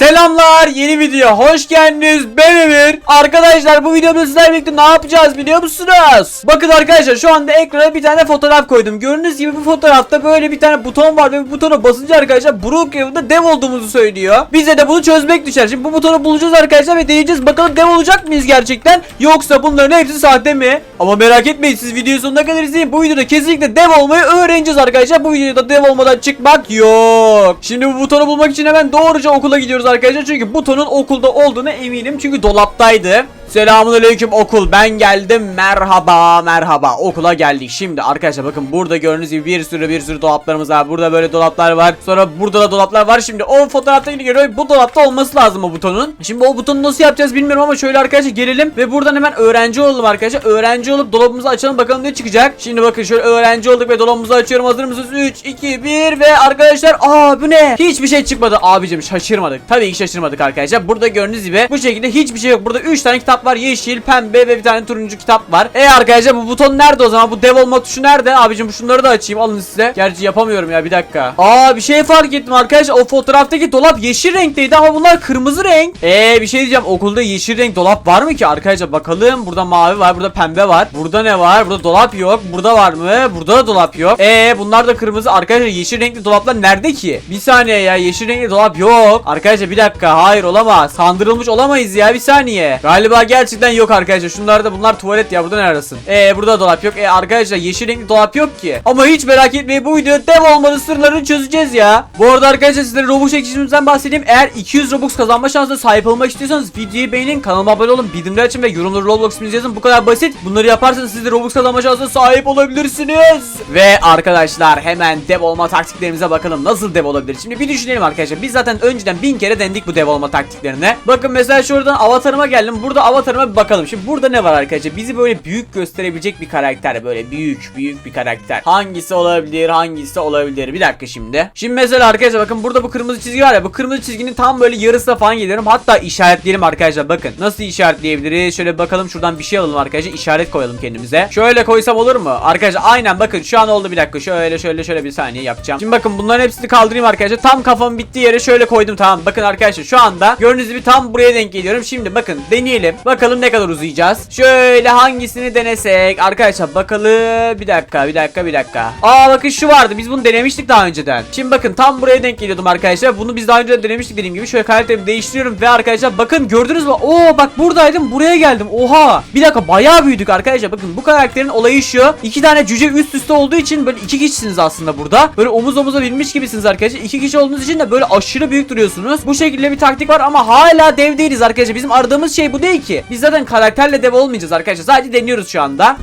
Selamlar yeni video. Hoş geldiniz. Ben Emir Arkadaşlar bu videomda sizlerle birlikte ne yapacağız biliyor musunuz? Bakın arkadaşlar şu anda ekrana bir tane fotoğraf koydum. Gördüğünüz gibi bu fotoğrafta böyle bir tane buton var ve bu butona basınca arkadaşlar Brookhaven'da dev olduğumuzu söylüyor. Bize de bunu çözmek düşer. Şimdi bu butonu bulacağız arkadaşlar ve deneyeceğiz. Bakalım dev olacak mıyız gerçekten? Yoksa bunların hepsi sahte mi? Ama merak etmeyin siz videoyu sonuna kadar izleyin. Bu videoda kesinlikle dev olmayı öğreneceğiz arkadaşlar. Bu videoda dev olmadan çıkmak yok. Şimdi bu butonu bulmak için hemen doğruca okula gidiyoruz arkadaşlar. Çünkü butonun okulda olduğuna eminim. Çünkü dolaptaydı Selamun aleyküm okul. Ben geldim. Merhaba merhaba. Okula geldik. Şimdi arkadaşlar bakın burada gördüğünüz gibi bir sürü bir sürü dolaplarımız var. Burada böyle dolaplar var. Sonra burada da dolaplar var. Şimdi o fotoğrafta yine görüyorum bu dolapta olması lazım o butonun. Şimdi o butonu nasıl yapacağız bilmiyorum ama şöyle arkadaşlar gelelim ve buradan hemen öğrenci olalım arkadaşlar. Öğrenci olup dolabımızı açalım bakalım ne çıkacak. Şimdi bakın şöyle öğrenci olduk ve dolabımızı açıyorum. Hazır mısınız? 3 2 1 ve arkadaşlar aa bu ne? Hiçbir şey çıkmadı. Abicim şaşırmadık. Tabii ki şaşırmadık arkadaşlar. Burada gördüğünüz gibi bu şekilde hiçbir şey yok. Burada 3 tane kitap var. Yeşil pembe ve bir tane turuncu kitap var. E arkadaşlar bu buton nerede o zaman? Bu dev olma tuşu nerede? Abicim şunları da açayım. Alın size. Gerçi yapamıyorum ya. Bir dakika. Aa bir şey fark ettim arkadaşlar. O fotoğraftaki dolap yeşil renkteydi ama bunlar kırmızı renk. E bir şey diyeceğim. Okulda yeşil renk dolap var mı ki? Arkadaşlar bakalım. Burada mavi var burada pembe var. Burada ne var? Burada dolap yok. Burada var mı? Burada da dolap yok. E bunlar da kırmızı. Arkadaşlar yeşil renkli dolaplar nerede ki? Bir saniye ya. Yeşil renkli dolap yok. Arkadaşlar bir dakika. Hayır olamaz. Sandırılmış olamayız ya. Bir saniye. Galiba gerçekten yok arkadaşlar. Şunlar da bunlar tuvalet ya burada ne arasın? E burada dolap yok. E arkadaşlar yeşil renkli dolap yok ki. Ama hiç merak etmeyin bu videoda dev olmalı sırlarını çözeceğiz ya. Bu arada arkadaşlar sizlere Robux çekişimizden bahsedeyim. Eğer 200 Robux kazanma şansına sahip olmak istiyorsanız videoyu beğenin kanalıma abone olun bildirimleri açın ve yorumları Roblox isminizi yazın. Bu kadar basit. Bunları yaparsanız siz de Robux kazanma şansına sahip olabilirsiniz. Ve arkadaşlar hemen dev olma taktiklerimize bakalım. Nasıl dev olabilir? Şimdi bir düşünelim arkadaşlar. Biz zaten önceden bin kere dendik bu dev olma taktiklerine. Bakın mesela şuradan avatarıma geldim. Burada avatarıma bir bakalım. Şimdi burada ne var arkadaşlar? Bizi böyle büyük gösterebilecek bir karakter böyle büyük büyük bir karakter. Hangisi olabilir hangisi olabilir? Bir dakika şimdi. Şimdi mesela arkadaşlar bakın burada bu kırmızı çizgi var ya bu kırmızı çizginin tam böyle yarısına falan geliyorum. Hatta işaretleyelim arkadaşlar bakın. Nasıl işaretleyebiliriz? Şöyle bakalım şuradan bir şey alalım arkadaşlar. İşaret koyalım kendimize. Şöyle koysam olur mu? Arkadaşlar aynen bakın şu an oldu. Bir dakika şöyle şöyle şöyle bir saniye yapacağım. Şimdi bakın bunların hepsini kaldırayım arkadaşlar. Tam kafamın bittiği yere şöyle koydum tamam. Bakın arkadaşlar şu anda gördüğünüz gibi tam buraya denk geliyorum. Şimdi bakın deneyelim bakalım ne kadar uzayacağız. Şöyle hangisini denesek? Arkadaşlar bakalım bir dakika bir dakika bir dakika. Aa bakın şu vardı biz bunu denemiştik daha önceden. Şimdi bakın tam buraya denk geliyordum arkadaşlar. Bunu biz daha önce de denemiştik dediğim gibi. Şöyle karakterimi değiştiriyorum ve arkadaşlar bakın gördünüz mü? Oo bak buradaydım buraya geldim. Oha! Bir dakika bayağı büyüdük arkadaşlar. Bakın bu karakterin olayı şu. İki tane cüce üst üste olduğu için böyle iki kişisiniz aslında burada. Böyle omuz omuza binmiş gibisiniz arkadaşlar. İki kişi olduğunuz için de böyle aşırı büyük duruyorsunuz. Bu şekilde bir taktik var ama hala dev değiliz arkadaşlar. Bizim aradığımız şey bu değil ki biz zaten karakterle dev olmayacağız arkadaşlar. Sadece deniyoruz şu anda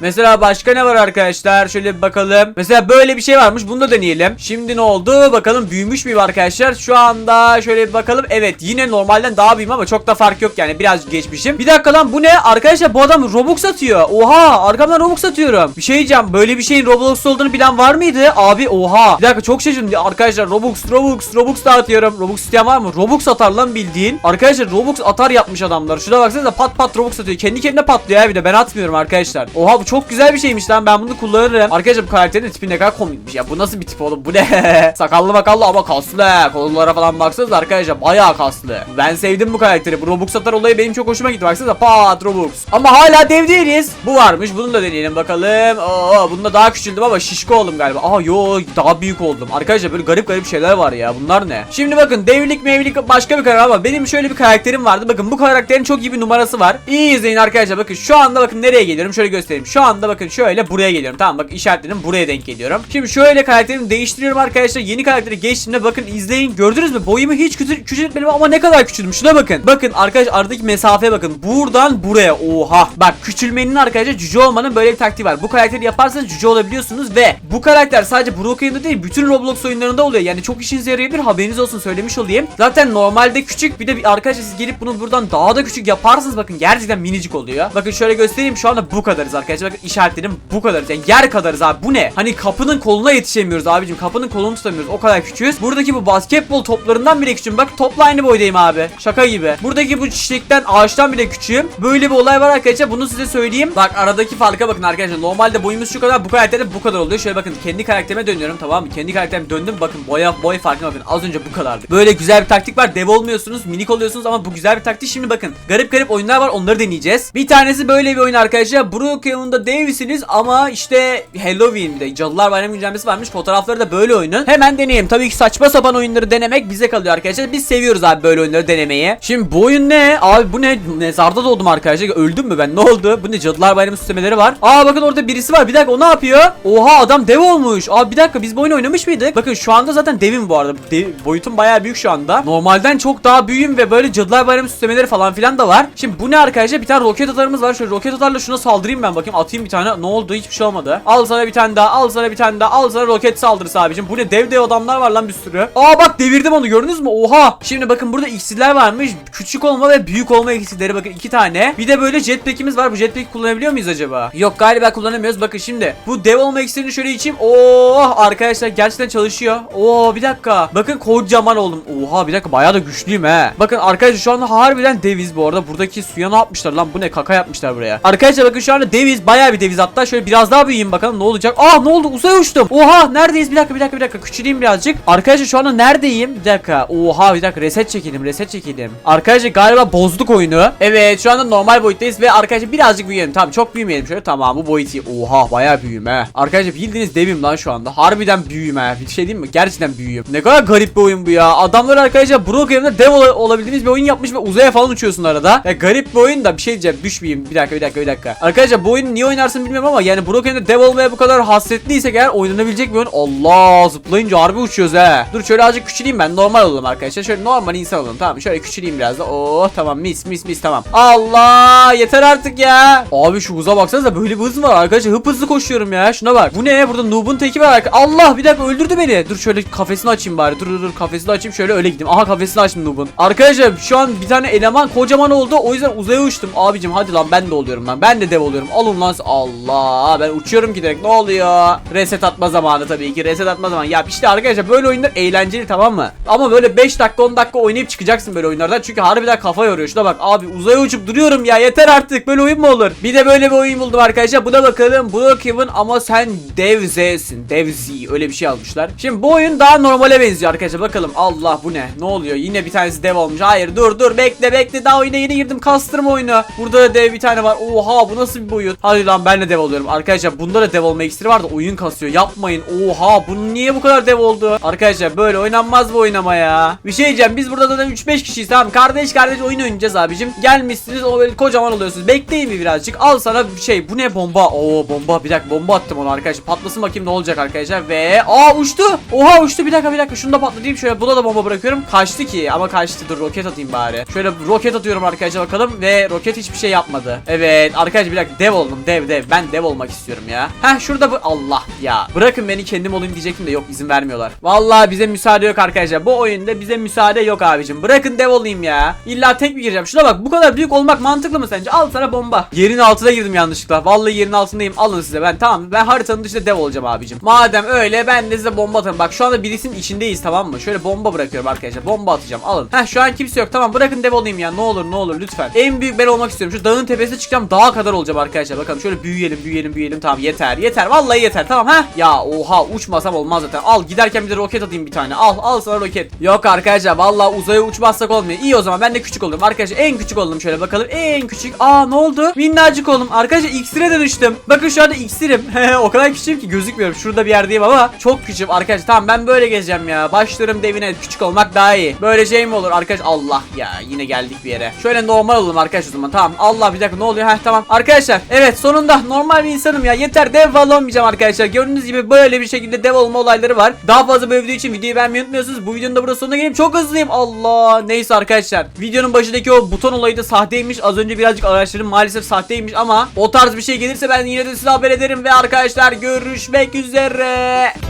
Mesela başka ne var arkadaşlar? Şöyle bir bakalım. Mesela böyle bir şey varmış. Bunu da deneyelim. Şimdi ne oldu? Bakalım büyümüş müyüm arkadaşlar? Şu anda şöyle bir bakalım. Evet yine normalden daha büyüğüm ama çok da fark yok yani. Biraz geçmişim. Bir dakika lan bu ne? Arkadaşlar bu adam Robux satıyor. Oha arkamdan Robux satıyorum. Bir şey diyeceğim. Böyle bir şeyin Roblox olduğunu bilen var mıydı? Abi oha. Bir dakika çok şaşırdım. Arkadaşlar Robux Robux Robux dağıtıyorum. Robux isteyen var mı? Robux atar lan bildiğin. Arkadaşlar Robux atar yapmış adamlar. Şuna baksanıza pat pat Robux atıyor. Kendi kendine patlıyor ya bir de ben atmıyorum arkadaşlar. Oha bu çok güzel bir şeymiş lan ben bunu kullanırım. Arkadaşlar bu karakterin tipi ne kadar komikmiş ya. Bu nasıl bir tip oğlum bu ne? Sakallı makallı ama kaslı. Kollara falan baksanız arkadaşlar bayağı kaslı. Ben sevdim bu karakteri. Bu Robux atar olayı benim çok hoşuma gitti. Baksanıza pat Robux. Ama hala dev değiliz. Bu varmış bunu da deneyelim bakalım. Oo, bunda daha küçüldüm ama şişko oldum galiba. Aa yo daha büyük oldum. Arkadaşlar böyle garip garip şeyler var ya. Bunlar ne? Şimdi bakın devlik mevlik başka bir karakter ama benim şöyle bir karakterim vardı. Bakın bu karakterin çok iyi bir numarası var. İyi izleyin arkadaşlar. Bakın şu anda bakın nereye geliyorum. Şöyle göstereyim. Şu anda bakın şöyle buraya geliyorum. Tamam bak işaretledim buraya denk geliyorum. Şimdi şöyle karakterimi değiştiriyorum arkadaşlar. Yeni karakteri geçtiğimde bakın izleyin. Gördünüz mü? Boyumu hiç küçül küçültmedim ama ne kadar küçüldüm. Şuna bakın. Bakın arkadaş aradaki mesafeye bakın. Buradan buraya. Oha. Bak küçülmenin arkadaşlar cüce olmanın böyle bir taktiği var. Bu karakteri yaparsanız cüce olabiliyorsunuz ve bu karakter sadece Brookhaven'da değil bütün Roblox oyunlarında oluyor. Yani çok işinize yarayabilir. Haberiniz olsun söylemiş olayım. Zaten normalde küçük bir de bir arkadaşlar siz gelip bunu buradan daha da küçük yaparsınız bakın gerçekten minicik oluyor. Bakın şöyle göstereyim şu anda bu kadarız arkadaşlar. Bakın işaretledim bu kadarız yani yer kadarız abi bu ne? Hani kapının koluna yetişemiyoruz abicim kapının kolunu tutamıyoruz o kadar küçüğüz. Buradaki bu basketbol toplarından bile küçüğüm bak topla aynı boydayım abi şaka gibi. Buradaki bu çiçekten ağaçtan bile küçüğüm. Böyle bir olay var arkadaşlar bunu size söyleyeyim. Bak aradaki farka bakın arkadaşlar normalde boyumuz şu kadar bu karakterde bu kadar oluyor. Şöyle bakın kendi karakterime dönüyorum tamam mı? Kendi karakterime döndüm bakın boya boy farkına bakın az önce bu kadardı. Böyle güzel bir taktik var dev olmuyorsunuz minik oluyorsunuz ama bu güzel bir taktik. Şimdi bakın garip garip oyunlar var onları deneyeceğiz. Bir tanesi böyle bir oyun arkadaşlar. Brookhaven'da devsiniz ama işte Halloween'de Cadılar Bayramı güncellemesi varmış. Fotoğrafları da böyle oyunun. Hemen deneyeyim. Tabii ki saçma sapan oyunları denemek bize kalıyor arkadaşlar. Biz seviyoruz abi böyle oyunları denemeyi. Şimdi bu oyun ne? Abi bu ne? Mezarda doğdum arkadaşlar. Öldüm mü ben? Ne oldu? Bu ne? Cadılar Bayramı süslemeleri var. Aa bakın orada birisi var. Bir dakika o ne yapıyor? Oha adam dev olmuş. Abi bir dakika biz bu oyunu oynamış mıydık? Bakın şu anda zaten devim bu arada. Dev- boyutum bayağı büyük şu anda. Normalden çok daha büyüğüm ve böyle Cadılar Bayramı süslemeleri falan filan da var. Şimdi bu ne arkadaşlar? Bir tane roket atarımız var. Şöyle roket atarla şuna saldırayım ben bakayım. Atayım bir tane. Ne oldu? Hiçbir şey olmadı. Al sana bir tane daha. Al sana bir tane daha. Al sana roket saldırısı abicim. Bu ne? Dev dev adamlar var lan bir sürü. Aa bak devirdim onu gördünüz mü? Oha. Şimdi bakın burada iksirler varmış. Küçük olma ve büyük olma iksirleri bakın iki tane. Bir de böyle jetpack'imiz var. Bu jetpack'i kullanabiliyor muyuz acaba? Yok galiba kullanamıyoruz. Bakın şimdi. Bu dev olma iksirini şöyle içeyim. Oh arkadaşlar gerçekten çalışıyor. Oo bir dakika. Bakın kocaman oldum. Oha bir dakika bayağı da güçlüyüm he. Bakın arkadaşlar şu anda harbiden deviz bu arada. Buradaki suya ne yapmışlar lan? Bu ne? Kaka yapmışlar buraya. Arkadaşlar bakın şu anda deviz bayağı bir deviz. Hatta şöyle biraz daha büyüyeyim bakalım ne olacak. Ah ne oldu? Uzaya uçtum. Oha neredeyiz? Bir dakika bir dakika bir dakika. Küçüleyim birazcık. Arkadaşlar şu anda neredeyim? Bir dakika. Oha bir dakika reset çekelim. Reset çekelim. Arkadaşlar galiba bozduk oyunu. Evet şu anda normal boyuttayız ve arkadaşlar birazcık büyüyelim. Tamam çok büyümeyelim şöyle. Tamam bu boyut iyi. Oha bayağı büyüğüm he. Arkadaşlar bildiğiniz devim lan şu anda. Harbiden büyüğüm he. Bir şey diyeyim mi? Gerçekten büyüğüm. Ne kadar garip bir oyun bu ya. Adamlar arkadaşlar Brookhaven'da dev ola- olabildiğiniz bir oyun yapmış ve uzaya falan uçuyorsun arada. Ya garip bir oyun da bir şey diyeceğim. Düşmeyeyim. Bir dakika bir dakika bir dakika. Arkadaşlar bu oyunu niye oynarsın bilmiyorum ama yani Brookhaven'da dev olmaya bu kadar hasretliysek eğer oynanabilecek bir oyun. Allah zıplayınca harbi uçuyoruz he. Dur şöyle azıcık küçüleyim ben. Normal olalım arkadaşlar. Şöyle normal insan olalım. Tamam şöyle küçüleyim biraz da. Oh tamam mis mis mis tamam. Allah yeter artık ya. Abi şu hıza baksanıza böyle bir hız var arkadaşlar. Hıp hızlı koşuyorum ya. Şuna bak. Bu ne? Burada noob'un teki var. arka- Allah bir dakika öldürdü beni. Dur şöyle kafesini açayım bari. Dur dur dur kafesini açayım şöyle öyle gideyim. Aha kafesini açtım noob'un. Arkadaşlar şu an bir tane eleman kocaman oldu. O yüzden uzaya uçtum. Abicim hadi lan ben de oluyorum lan. Ben de dev oluyorum. Alın lan. Allah ben uçuyorum giderek. Ne oluyor? Reset atma zamanı tabii ki. Reset atma zamanı. Ya işte arkadaşlar böyle oyunlar eğlenceli tamam mı? Ama böyle 5 dakika 10 dakika oynayıp çıkacaksın böyle oyunlardan. Çünkü harbiden kafa yoruyor. Şuna bak abi uzaya uçup duruyorum ya. Yeter artık. Böyle oyun mu olur? Bir de böyle bir oyun buldum arkadaşlar. Buna bakalım. Brookhaven ama sen Dev Z'sin. Dev Z. Öyle bir şey almışlar. Şimdi bu oyun daha normale benziyor arkadaşlar. Bakalım. Allah bu ne? Ne oluyor? Yine bir tanesi dev olmuş. Hayır dur dur bekle bekle. Daha oyuna yeni girdim. Kastırma oyunu. Burada da dev bir tane var. Oha bu nasıl bir boyut? Hadi lan ben de dev oluyorum. Arkadaşlar bunda da dev olma iksiri var da oyun kasıyor. Yapmayın. Oha bunun niye bu kadar dev oldu? Arkadaşlar böyle oynanmaz bu oynama ya. Bir şey diyeceğim. Biz burada zaten 3-5 kişiyiz tamam. Kardeş kardeş oyun oynayacağız abicim. Gelmişsiniz o böyle kocaman oluyorsunuz. Bekleyin bir birazcık. Al sana bir şey. Bu ne bomba? Oo bomba. Bir dakika bomba attım ona arkadaşlar. Patlasın bakayım ne olacak arkadaşlar. Ve aa uçtu. Oha uçtu. Bir dakika bir dakika. Şunu da patlatayım. Şöyle buna da bomba bırakıyorum. Kaçtı ki ama kaçtı. Dur roket atayım bari. Şöyle roket atıyorum arkadaşlar bakalım. Ve roket hiçbir şey yapmadı. Evet arkadaşlar bir dakika dev oldum. Dev dev. Ben dev olmak istiyorum ya. Heh şurada bu. Allah ya. Bırakın beni kendim olayım diyecektim de yok izin vermiyorlar. Vallahi bize müsaade yok arkadaşlar. Bu oyunda bize müsaade yok abicim. Bırakın dev olayım ya. İlla tek mi gireceğim? Şuna bak bu kadar büyük olmak mantıklı mı sence? Al sana bomba. Yerin altına girdim yanlışlıkla. Vallahi yerin altındayım. Alın size ben. Tamam ben haritanın dışında dev olacağım abicim. Madem öyle ben de size bomba atarım. Bak şu anda birisinin içindeyiz tamam mı? Şöyle bomba bırakıyorum arkadaşlar. Bomba atacağım. Alın. Heh şu an kimse yok. Tamam bırakın dev olayım ya. Ne olur ne olur lütfen. En büyük ben olmak istiyorum. Şu dağın tepesine çıkacağım. Dağa kadar olacağım arkadaşlar. Bakalım şöyle büyüyelim büyüyelim büyüyelim. Tamam yeter yeter. Vallahi yeter. Tamam ha. Ya oha uçmasam olmaz zaten. Al giderken bir de roket atayım bir tane. Al al sana roket. Yok arkadaşlar vallahi uzaya uçmazsak olmuyor. İyi o zaman ben de küçük oldum. Arkadaşlar en küçük oldum şöyle bakalım. En küçük. Aa ne oldu? Minnacık oldum. Arkadaşlar iksire dönüştüm. Bakın şu anda iksirim. o kadar küçüğüm ki gözükmüyorum. Şurada bir yerdeyim ama çok küçüğüm arkadaşlar. Tamam ben böyle gezeceğim ya. Başlarım devine küçük olmak daha iyi. Böyle şey mi olur arkadaş? Allah ya yine geldik bir yere. Şöyle normal olalım arkadaşlar o zaman. Tamam. Allah bir dakika ne oluyor? Heh tamam. Arkadaşlar evet sonunda normal bir insanım ya. Yeter dev falan olmayacağım arkadaşlar. Gördüğünüz gibi böyle bir şekilde dev olma olayları var. Daha fazla böyle video için videoyu beğenmeyi unutmuyorsunuz. Bu videonun da burada sonuna geleyim. Çok hızlıyım. Allah. Neyse arkadaşlar. Videonun başındaki o buton olayı da sahteymiş. Az önce birazcık araştırdım. Maalesef sahteymiş ama o tarz bir şey gelirse ben yine de size haber ederim ve arkadaşlar görüşmek üzere.